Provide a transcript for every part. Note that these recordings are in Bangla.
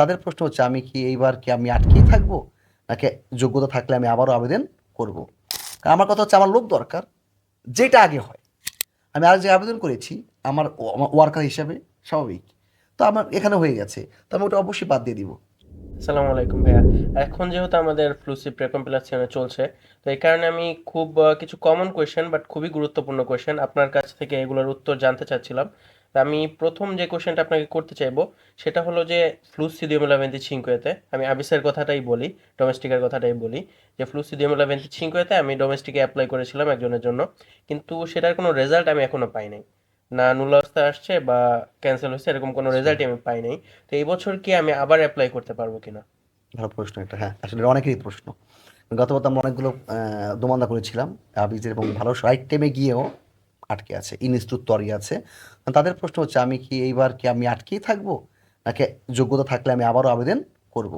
তাদের প্রশ্ন হচ্ছে, আমি কি এইবার কি আমি আটকেই থাকব? নাকি যোগ্যতা থাকলে আমি আবারও আবেদন করব? আমার কথা হচ্ছে, আমার লোক দরকার, যেটা আগে হয়। আমি আর যে আবেদন করেছি, আমার ওয়ার্কার হিসাবে স্বাভাবিক। তো আমার এখানে হয়ে গেছে, তো আমি ওটা অবশ্যই বাদ দিয়ে দিব। আসসালামু আলাইকুম ভাইয়া। এখন যেহেতু আমাদের ফ্লুসি প্রেকম্পিলেশনে চলছে, তো এই কারণে আমি খুব কিছু কমন কোয়েশ্চেন বাট খুবই গুরুত্বপূর্ণ কোয়েশ্চেন আপনার কাছ থেকে এগুলোর উত্তর জানতে চাচ্ছিলাম। আমি প্রথম যে কোয়েশ্চেনটা আপনাকে করতে চাইব সেটা হলো যে ফ্লুসিডিওমেলা ভেন্তি ছিঙ্কুয়েতে আমি আবিসের কথাটাই বলি ডোমেস্টিকের কথাটাই বলি যে ফ্লুসিডিওমেলা ভেন্তি ছিঙ্কুয়েতে আমি ডোমেস্টিকে অ্যাপ্লাই করেছিলাম একজনের জন্য কিন্তু সেটার কোনো রেজাল্ট আমি এখনও পাই নাই। না নুলাস্তা আসছে বা ক্যান্সেল হয়েছে এরকম কোনো রেজাল্টই আমি পাই নাই। তো এই বছর কি আমি আবার অ্যাপ্লাই করতে পারব কিনা? ভালো প্রশ্ন এটা হ্যাঁ আসলে অনেকেরই প্রশ্ন। গতবার আমরা অনেকগুলো দোমান্দা করেছিলাম আবিজের এবং ভালো রাইট টাইমে গিয়েও আটকে আছে, ইনস্টিটিউট তরি আছে। তাদের প্রশ্ন হচ্ছে, আমি কি এইবার কি আমি আটকেই থাকব? নাকি যোগ্যতা থাকলে আমি আবারও আবেদন করব?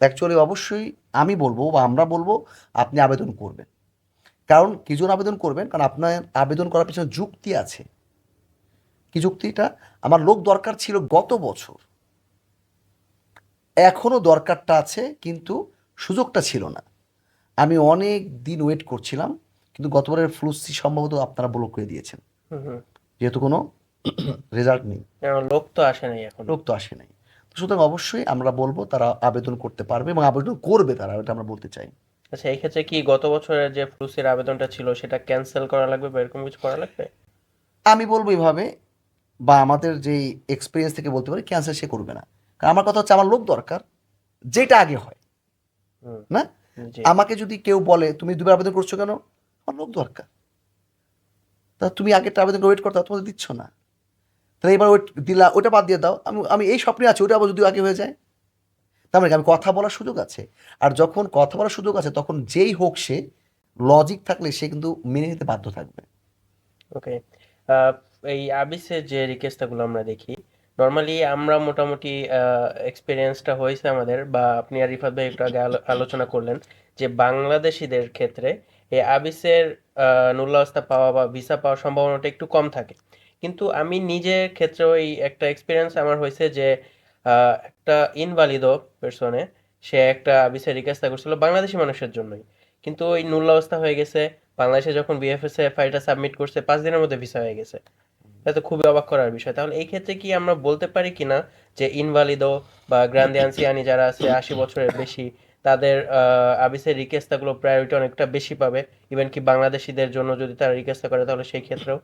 অ্যাকচুয়ালি অবশ্যই আমি বলব বা আমরা বলব, আপনি আবেদন করবেন। কারণ কি জন্য আবেদন করবেন? কারণ আপনার আবেদন করার পিছনে যুক্তি আছে। কি যুক্তিটা? আমার লোক দরকার ছিল গত বছর। এখনও দরকারটা আছে, কিন্তু সুযোগটা ছিল না। আমি অনেক দিন ওয়েট করছিলাম। কিন্তু গতবারের ফ্লুসি সম্ভবত আপনারা ব্লক করে দিয়েছেন। যেহেতু কোনো রেজাল্ট নেই। লোক তো আসে নাই এখন। লোক তো আসে নাই। তো সুতরাং অবশ্যই আমরা বলব তারা আবেদন করতে পারবে এবং আবেদন করবে তারা এটা আমরা বলতে চাই। আচ্ছা এই ক্ষেত্রে কি গত বছরের যে ফ্লুসির আবেদনটা ছিল সেটা ক্যান্সেল করা লাগবে বা এরকম কিছু করা লাগবে? আমি বলব এইভাবে বা আমাদের যেই এক্সপিরিয়েন্স থেকে বলতে পারি ক্যান্সেল সে করবে না। কারণ আমার কথা হচ্ছে আমার লোক দরকার যেটা আগে হয়। না? আমাকে যদি কেউ বলে তুমি দুবার আবেদন করছ কেন? আমার লোক দরকার। তা তুমি আগেরটা আবেদন ওয়েট করতে তোমাদের দিচ্ছ না। তাহলে এবার ওয়েট দিলা ওটা বাদ দিয়ে দাও। আমি আমি এই স্বপ্নে আছি ওটা আবার যদি আগে হয়ে যায়। তার মানে আমি কথা বলার সুযোগ আছে। আর যখন কথা বলার সুযোগ আছে, তখন যেই হোক সে লজিক থাকলে সে কিন্তু মেনে নিতে বাধ্য থাকবে। ওকে এই আবিসের যে রিকোয়েস্টগুলো আমরা দেখি নর্মালি আমরা মোটামুটি এক্সপিরিয়েন্সটা হয়েছে আমাদের, বা আপনি আর রিফাত ভাই একটু আগে আলোচনা করলেন যে বাংলাদেশিদের ক্ষেত্রে এই আবিসের নুল্লাস্তা পাওয়া বা ভিসা পাওয়ার সম্ভাবনাটা একটু কম থাকে। কিন্তু আমি নিজের ক্ষেত্রেও ওই একটা এক্সপিরিয়েন্স আমার হয়েছে যে একটা ইনভালিদো পার্সনে সে একটা আবিসের রিকোয়েস্ট করছিল বাংলাদেশি মানুষের জন্যই। কিন্তু ওই নুল্লা অবস্থা হয়ে গেছে, বাংলাদেশে যখন বিএফএস এ ফাইলটা সাবমিট করছে, পাঁচ দিনের মধ্যে ভিসা হয়ে গেছে। এটা তো খুবই অবাক করার বিষয়। তাহলে এই ক্ষেত্রে কি আমরা বলতে পারি কিনা যে ইনভালিদো বা গ্রান্দি আনসিয়ানি যারা আছে আশি বছরের বেশি তাদের আবিসের রিকোয়েস্টগুলো প্রায়োরিটি অনেকটা বেশি পাবে। ইভেন কি বাংলাদেশিদের জন্য যদি তারা রিকোয়েস্ট করে তাহলে সেই ক্ষেত্রেও।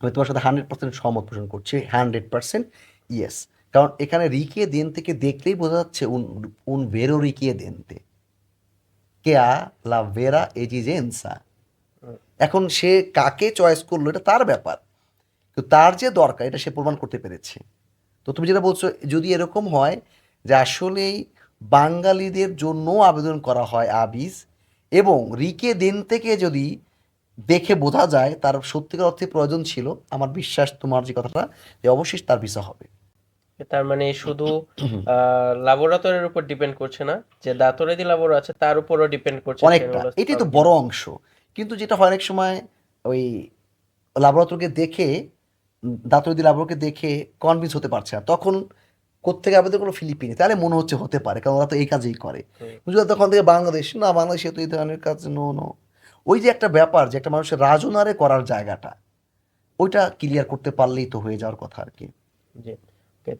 আমি তোমার সাথে হান্ড্রেড পার্সেন্ট সহমত পোষণ করছি। হান্ড্রেড পার্সেন্ট ইয়েস কারণ এখানে রিকে দেনতে থেকে দেখলেই বোঝা যাচ্ছে উন উন ভেরো রিকে দেনতে কেয়া লা ভেরা এজিজেন্সা। এখন সে কাকে চয়েস করল এটা তার ব্যাপার। তো তার যে দরকার এটা সে প্রমাণ করতে পেরেছে। তো তুমি যেটা বলছো যদি এরকম হয় যে আসলেই বাঙালিদের জন্য আবেদন করা হয় আবিজ এবং রিকে দেন থেকে যদি দেখে বোঝা যায় তার সত্যিকার অর্থে প্রয়োজন ছিল আমার বিশ্বাস তোমার যে কথাটা যে অবশ্যই তার ভিসা হবে। তার মানে শুধু ল্যাবরেটরির উপর ডিপেন্ড করছে না যে দাতরে যে ল্যাবর আছে তার উপরও ডিপেন্ড করছে অনেকটা। এটাই তো বড় অংশ। কিন্তু যেটা হয় অনেক সময় ওই ল্যাবরেটরিকে দেখে দাঁতরদি ল্যাবরেটরিকে দেখে কনভিন্স হতে পারছে না। তখন কোথেকে আবেদন করল ফিলিপিনে তাহলে মনে হচ্ছে হতে পারে কারণ ওরা তো এই কাজেই করে। হুম। বুঝলো তখন থেকে বাংলাদেশ না বাংলাদেশে তো এই ধরনের কাজ নো নো ওই যে একটা ব্যাপার যে একটা মানুষের রাজনারে করার জায়গাটা ওইটা ক্লিয়ার করতে পারলেই তো হয়ে যাওয়ার কথা আর কি। জি।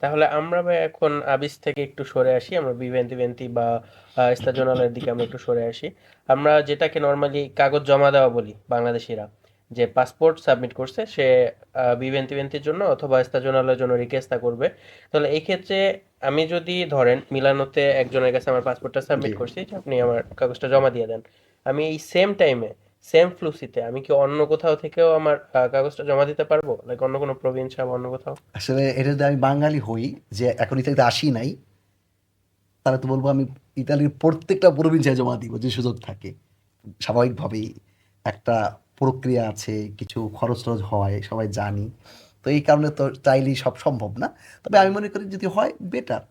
তাহলে আমরা এখন আবিস থেকে একটু সরে আসি। আমরা বিভেন্তি ভেন্তি বা স্থাজনালের দিকে আমরা একটু সরে আসি। আমরা যেটাকে নর্মালি কাগজ জমা দেওয়া বলি বাংলাদেশিরা। যে পাসপোর্ট সাবমিট করছে সে বিভেন্তি ভেন্তির জন্য অথবা স্থাজনালের জন্য রিকোয়েস্টটা করবে। তাহলে এই ক্ষেত্রে আমি যদি ধরেন মিলানোতে একজনের কাছে আমার পাসপোর্টটা সাবমিট করছি যে আপনি আমার কাগজটা জমা দিয়ে দেন আমি এই সেম টাইমে সেম ফ্লুসিতে আমি কি অন্য কোথাও থেকেও আমার কাগজটা জমা দিতে পারব? লাইক অন্য কোনো প্রভিন্স বা অন্য কোথাও? আসলে এটা যদি আমি বাঙালি হই যে এখন ইতালিতে আসি নাই তাহলে তো বলব আমি ইতালির প্রত্যেকটা প্রভিন্সে জমা দিব যে সুযোগ থাকে। স্বাভাবিকভাবেই একটা প্রক্রিয়া আছে কিছু খরচ টরচ হয় সবাই জানি। তো এই কারণে তো চাইলেই সব সম্ভব না। তবে আমি মনে করি যদি হয় বেটার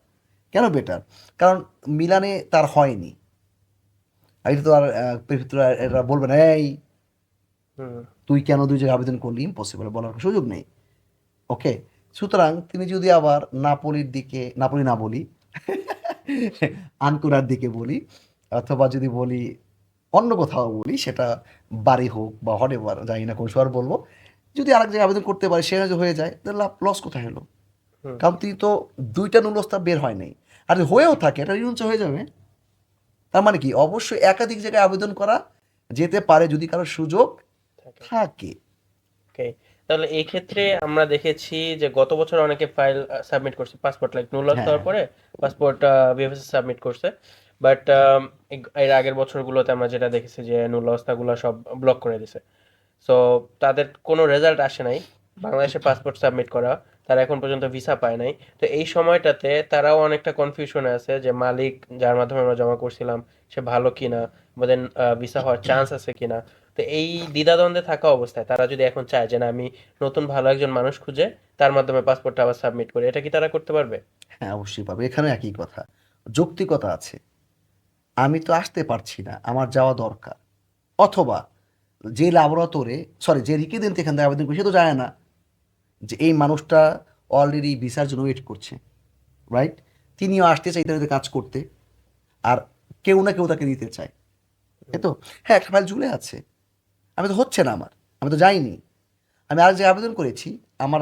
কেন বেটার কারণ মিলানে তার হয়নি। এটা তো আর এরা বলবে না এই তুই কেন দুই জায়গায় আবেদন করলি? ইম্পসিবল বলার সুযোগ নেই। ওকে সুতরাং তিনি যদি আবার নাপোলির দিকে নাপোলি না বলি আনকুরার দিকে বলি অথবা যদি বলি অন্য কোথাও বলি সেটা বাড়ি হোক বা হটেভার জানি না কোন শহর বলব যদি আরেক জায়গায় আবেদন করতে পারে সে হয়ে যায় তাহলে লাভ লস কোথায় হলো? কারণ তিনি তো দুইটা নুলস্তা বের হয় নাই। আর হয়েও থাকে এটা রিনুঞ্চ হয়ে যাবে। তার মানে কি? অবশ্যই একাধিক জায়গায় আবেদন করা যেতে পারে যদি কারও সুযোগ থাকে। ওকে তাহলে এই ক্ষেত্রে আমরা দেখেছি যে গত বছর অনেকে ফাইল সাবমিট করছে। পাসপোর্ট লাইক নুলাস হ্যাঁ। পরে passport B F S submit করছে। বাট এর আগের বছরগুলোতে আমরা যেটা দেখেছি যে নুলস্তাগুলো সব ব্লক করে দিছে। সো তাদের কোনো রেজাল্ট আসে নাই। বাংলাদেশে পাসপোর্ট সাবমিট করা, তারা এখন পর্যন্ত ভিসা পায় নাই। তো এই সময়টাতে তারাও অনেকটা কনফিউশনে আছে যে মালিক যার মাধ্যমে আমরা জমা করছিলাম, সে ভালো কিনা? আমাদের ভিসা হওয়ার চান্স আছে কিনা? তো এই দ্বিধাদ্বন্দ্বে থাকা অবস্থায় তারা যদি এখন চায় যে না, আমি নতুন ভালো একজন মানুষ খুঁজে তার মাধ্যমে পাসপোর্টটা আবার সাবমিট করি, এটা কি তারা করতে পারবে? হ্যাঁ অবশ্যই পাবে এখানে একই কথা। যৌক্তিকতা আছে। আমি তো আসতে পারছি না, আমার যাওয়া দরকার। অথবা যে ল্যাবরেটরে সরি যে রিকেদেন্ট এখান থেকে আবেদন করছে, সে তো জানে না যে এই মানুষটা অলরেডি ভিসার জন্য ওয়েট করছে রাইট তিনিও আসতে চাই তাদের কাজ করতে, আর কেউ না কেউ তাকে দিতে চায়। তাই তো? হ্যাঁ একটা ফাইল ঝুলে আছে। আমি তো হচ্ছে না আমার, আমি তো যাইনি। আমি আর যে আবেদন করেছি, আমার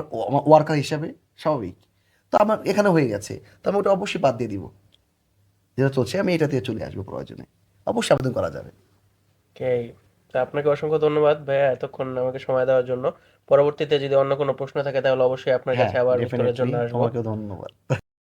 ওয়ার্কার হিসাবে, স্বাভাবিক। তো আমার এখানে হয়ে গেছে, তো আমি ওটা অবশ্যই বাদ দিয়ে দিব। যেটা চলছে আমি এটা দিয়ে চলে আসব প্রয়োজনে। অবশ্যই আবেদন করা যাবে। ওকে তো আপনাকে অসংখ্য ধন্যবাদ ভাইয়া এতক্ষণ আমাকে সময় দেওয়ার জন্য। পরবর্তীতে যদি অন্য কোনো প্রশ্ন থাকে তাহলে অবশ্যই আপনার কাছে আবার উত্তরের জন্য আসব। ধন্যবাদ।